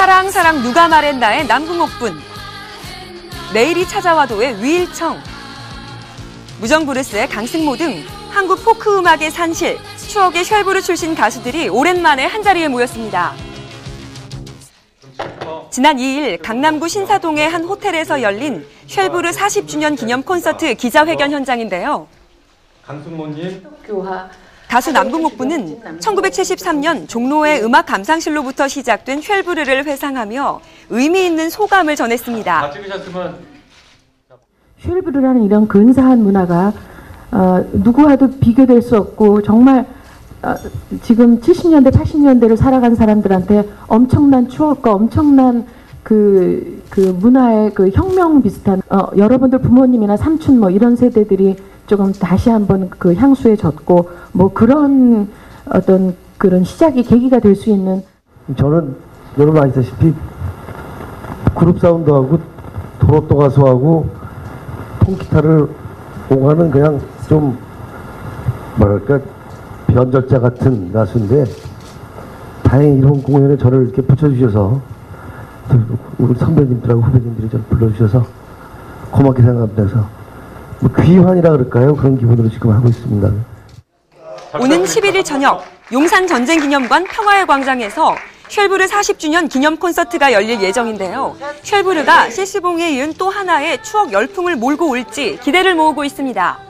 사랑 사랑 누가 말했나의 남궁옥분 내일이 찾아와도의 위일청 무정브루스의 강승모 등 한국 포크 음악의 산실 추억의 쉘브르 출신 가수들이 오랜만에 한자리에 모였습니다. 지난 2일 강남구 신사동의 한 호텔에서 열린 쉘브르 40주년 기념 콘서트 기자회견 현장인데요. 강승모님 가수 남궁옥부는 1973년 종로의 음악 감상실로부터 시작된 쉘브르를 회상하며 의미 있는 소감을 전했습니다. 쉘브르라는 이런 근사한 문화가 어, 누구와도 비교될 수 없고 정말 어, 지금 70년대, 80년대를 살아간 사람들한테 엄청난 추억과 엄청난 그, 그 문화의 그 혁명 비슷한 어, 여러분들 부모님이나 삼촌 뭐 이런 세대들이 조금 다시 한번 그 향수에 젖고 뭐 그런 어떤 그런 시작이 계기가 될 수 있는 저는 여러분 아시다시피 그룹 사운드하고 도로또 가수하고 통기타를 오가는 그냥 좀 뭐랄까 변절자 같은 가수인데 다행히 이런 공연에 저를 이렇게 붙여주셔서 우리 선배님들하고 후배님들이 저를 불러주셔서 고맙게 생각합니다. 뭐 귀환이라 그럴까요? 그런 기분으로 지금 하고 있습니다. 오는 11일 저녁 용산 전쟁 기념관 평화의 광장에서 쉘브르 40주년 기념 콘서트가 열릴 예정인데요. 쉘브르가 시스봉에 이은 또 하나의 추억 열풍을 몰고 올지 기대를 모으고 있습니다.